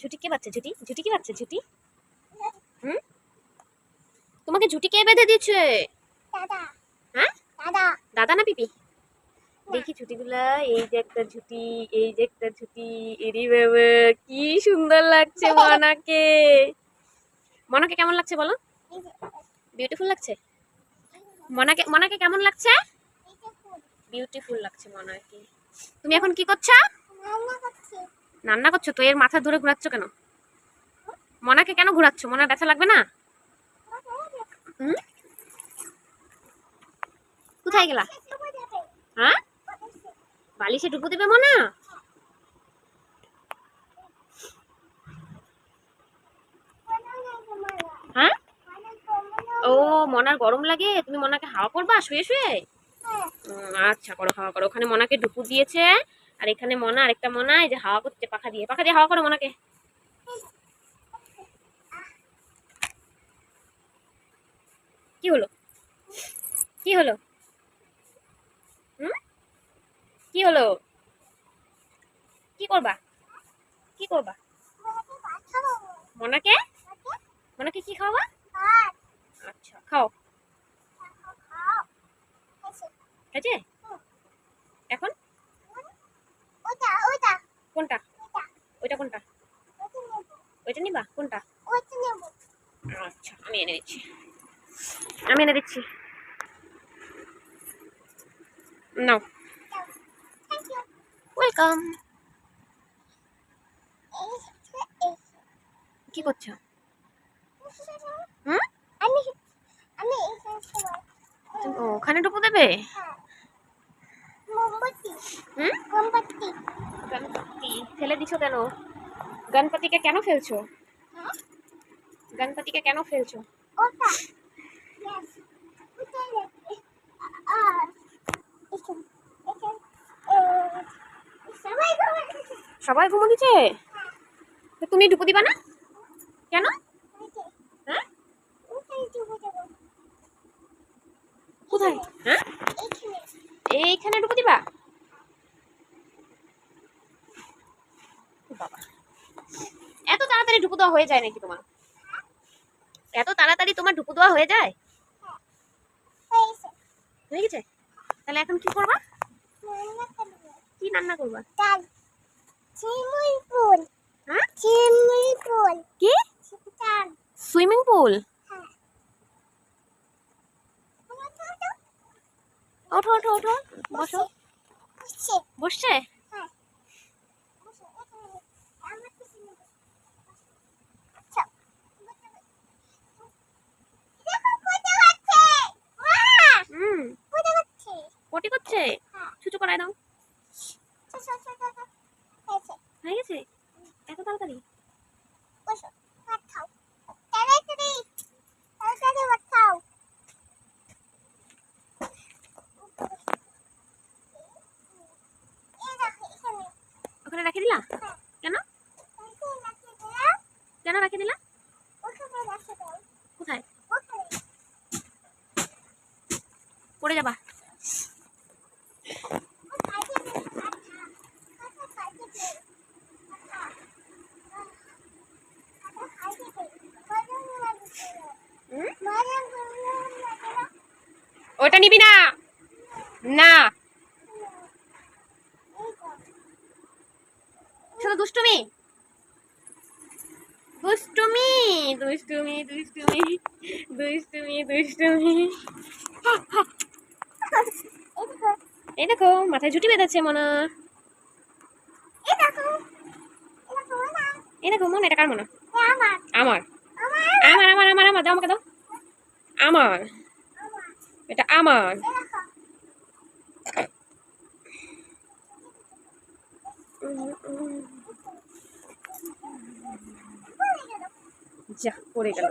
ঝুটি কে বাচ্চা ঝুটি? ঝুটি কি বাচ্চা ঝুটি? হুম? তোমাকে ঝুটি কে বেঁধে দিচ্ছে দাদা। হ্যাঁ? দাদা। দাদা না পিপি? দেখি ঝুটিগুলা এই যে একটা ঝুটি এই যে একটা ঝুটি এরি বাবা কি সুন্দর লাগছে মনাকে। মনাকে কেমন লাগছে বলো? বিউটিফুল লাগছে? মনাকে মনাকে কেমন লাগছে? বিউটিফুল লাগছে মনাকে। তুমি এখন কি করছ? রান্না করছি। রান্না করছ? তো এর মাথা ধরে ঘোরাচ্ছ কেন? মনাকে কেন ঘোরাচ্ছ? মনার ব্যথা লাগবে না? কোথায় গেলা? হ্যাঁ? বালিশে ডুবো দেবে মনা? হ্যাঁ? ও মনার গরম লাগে? তুমি মনাকে হাওয়া করবা? শুয়ে শুয়ে? আচ্ছা করো হাওয়া করো। ওখানে মনাকে ডুপু দিয়েছে। আর এখানে মনা আরেকটা মনা এই যে হাওয়া করছে পাখা দিয়ে। পাখা দিয়ে হাওয়া করো মনাকে। কি হলো? কি হলো? হুম? কি হলো? কি করবা? কি করবা? মনাকে? মনাকে কি খাওয়া আচ্ছা খাও। আছে এখন? কোনটা? ওটা। ওইটা কোনটা? ওইটা নিবা। কোনটা? ওটা নেব। আচ্ছা আমি এনে দিচ্ছি। আমি এনে দিচ্ছি। নাও। ওয়েলকাম। কি করছ? হুম? আমি আমি তুমি ওখানে ডুবো দেবে? হ্যাঁ। হুম? মোমবাতি গণপতি। ফেলে দিছো কেন? গণপতিকে কেন ফেলছো? হ্যাঁ? গণপতিকে কেন ফেলছো? ওটা। সবাই ঘুমো দিচ্ছে। তুমি ডুবো দিবা না? কেন? হ্যাঁ? কোথায়? হ্যাঁ? এইখানে ডুবো দিবা? বাবা এত তাড়াতাড়ি ডুবো দেওয়া হয়ে যায় নাকি তোমার? এত তাড়াতাড়ি তোমার ডুবো দেওয়া হয়ে যায়? হয়ে গেছে? তাহলে এখন কি করবা? কি রান্না করবা? ডাল। চিমুই ফুল। হ্যাঁ? চিমুই ফুল। কি? Swimming pool? হ্যাঁ। ওঠো ওঠো ওঠো। বসো। বসছে হ্যাঁ বসে এখানে আমার পিছনে বসে আচ্ছা দেখো কোথা যাচ্ছে মা হুম কোথা যাচ্ছে পটি করছে হ্যাঁ করায় দাও। হয়েছে? হয়ে গেছে এত তাড়াতাড়ি? ওখানে রেখে দিলা? কেন? কেন রেখে দিলা? কোথায়? পড়ে যাবা ও খাইতে দে আচ্ছা আচ্ছা খাইতে দে আচ্ছা খাইতে দে মজা লাগে হুম? মজা লাগে ওটা নিবি না। না। শুধু দুষ্টুমি। দুষ্টুমি দুষ্টুমি দুষ্টুমি দুষ্টুমি দুষ্টুমি। এই দেখো মাথায় ঝুটি বেঁধেছে মনে। এই দেখো মনে এটা কার মনে? আমার। আমার। আমার আমার। আমার দাও আমাকে দাও। আমার আমার। এটা আমার। যা পড়ে গেল।